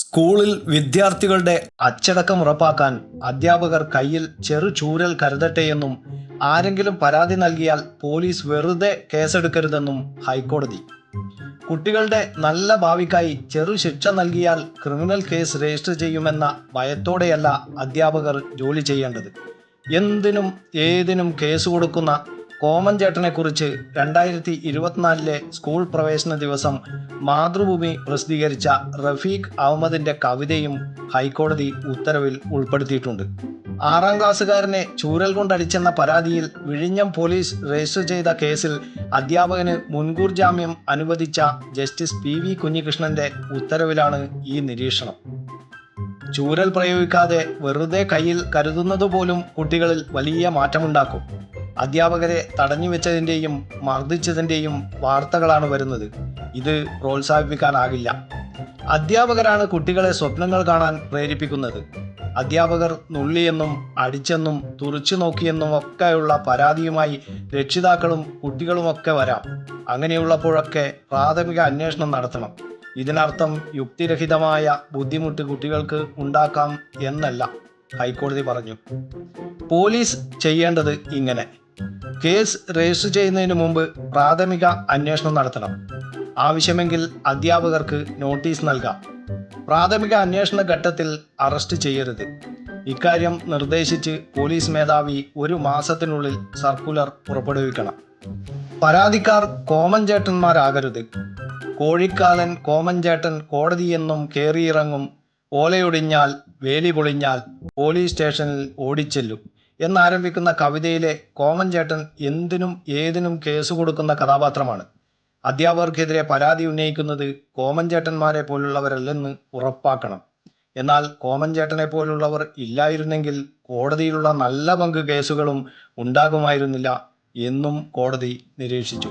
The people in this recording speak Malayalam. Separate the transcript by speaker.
Speaker 1: സ്കൂളിൽ വിദ്യാർത്ഥികളുടെ അച്ചടക്കം ഉറപ്പാക്കാൻ അധ്യാപകർ കയ്യിൽ ചെറു ചൂരൽ കരുതട്ടെയെന്നും ആരെങ്കിലും പരാതി നൽകിയാൽ പോലീസ് വെറുതെ കേസെടുക്കരുതെന്നും ഹൈക്കോടതി. കുട്ടികളുടെ നല്ല ഭാവിക്കായി ചെറു ശിക്ഷ നൽകിയാൽ ക്രിമിനൽ കേസ് രജിസ്റ്റർ ചെയ്യുമെന്ന ഭയത്തോടെയല്ല അധ്യാപകർ ജോലി ചെയ്യേണ്ടത്. എന്തിനും ഏതിനും കേസ് കൊടുക്കുന്ന കോമൻ ചേട്ടനെക്കുറിച്ച് രണ്ടായിരത്തി ഇരുപത്തിനാലിലെ സ്കൂൾ പ്രവേശന ദിവസം മാതൃഭൂമി പ്രസിദ്ധീകരിച്ച റഫീഖ് അഹമ്മദിന്റെ കവിതയും ഹൈക്കോടതി ഉത്തരവിൽ ഉൾപ്പെടുത്തിയിട്ടുണ്ട്. ആറാം ക്ലാസ്സുകാരനെ ചൂരൽ കൊണ്ടടിച്ചെന്ന പരാതിയിൽ വിഴിഞ്ഞം പോലീസ് രജിസ്റ്റർ ചെയ്ത കേസിൽ അധ്യാപകന് മുൻകൂർ ജാമ്യം അനുവദിച്ച ജസ്റ്റിസ് പി വി കുഞ്ഞികൃഷ്ണന്റെ ഉത്തരവിലാണ് ഈ നിരീക്ഷണം. ചൂരൽ പ്രയോഗിക്കാതെ വെറുതെ കയ്യിൽ കരുതുന്നത് പോലും കുട്ടികളിൽ വലിയ മാറ്റമുണ്ടാക്കും. അധ്യാപകരെ തടഞ്ഞു വെച്ചതിന്റെയും മർദ്ദിച്ചതിന്റെയും വാർത്തകളാണ് വരുന്നത്. ഇത് പ്രോത്സാഹിപ്പിക്കാനാകില്ല. അധ്യാപകരാണ് കുട്ടികളെ സ്വപ്നങ്ങൾ കാണാൻ പ്രേരിപ്പിക്കുന്നത്. അധ്യാപകർ നുള്ളിയെന്നും അടിച്ചെന്നും തുറച്ചു നോക്കിയെന്നും ഒക്കെയുള്ള പരാതിയുമായി രക്ഷിതാക്കളും കുട്ടികളുമൊക്കെ വരാം. അങ്ങനെയുള്ളപ്പോഴൊക്കെ പ്രാഥമിക അന്വേഷണം നടത്തണം. ഇതിനർത്ഥം യുക്തിരഹിതമായ ബുദ്ധിമുട്ട് കുട്ടികൾക്ക് ഉണ്ടാക്കാം എന്നല്ല ഹൈക്കോടതി പറഞ്ഞു. പോലീസ് ചെയ്യേണ്ടത് ഇങ്ങനെ. കേസ് രജിസ്റ്റർ ചെയ്യുന്നതിന് മുമ്പ് പ്രാഥമിക അന്വേഷണം നടത്തണം. ആവശ്യമെങ്കിൽ അധ്യാപകർക്ക് നോട്ടീസ് നൽകാം. പ്രാഥമിക അന്വേഷണ ഘട്ടത്തിൽ അറസ്റ്റ് ചെയ്യരുത്. ഇക്കാര്യം നിർദ്ദേശിച്ച് പോലീസ് മേധാവി ഒരു മാസത്തിനുള്ളിൽ സർക്കുലർ പുറപ്പെടുവിക്കണം. പരാതിക്കാർ കോമൻ ചേട്ടന്മാരാകരുത്. കോഴിക്കാലൻ കോമൻ ചേട്ടൻ കോടതിയെന്നും കയറിയിറങ്ങും ഓലയൊടിഞ്ഞാൽ വേലി പൊളിഞ്ഞാൽ പോലീസ് സ്റ്റേഷനിൽ ഓടിച്ചെല്ലും. എന്നാരംഭിക്കുന്ന കവിതയിലെ കോമൻ ചേട്ടൻ എന്തിനും ഏതിനും കേസ് കൊടുക്കുന്ന കഥാപാത്രമാണ്. അധ്യാപകർക്കെതിരെ പരാതി ഉന്നയിക്കുന്നത് കോമൻ ചേട്ടന്മാരെ പോലുള്ളവരല്ലെന്ന് ഉറപ്പാക്കണം. എന്നാൽ കോമൻ ചേട്ടനെ പോലുള്ളവർ ഇല്ലായിരുന്നെങ്കിൽ കോടതിയിലുള്ള നല്ല പങ്ക് കേസുകളും ഉണ്ടാകുമായിരുന്നില്ല എന്നും കോടതി നിരീക്ഷിച്ചു.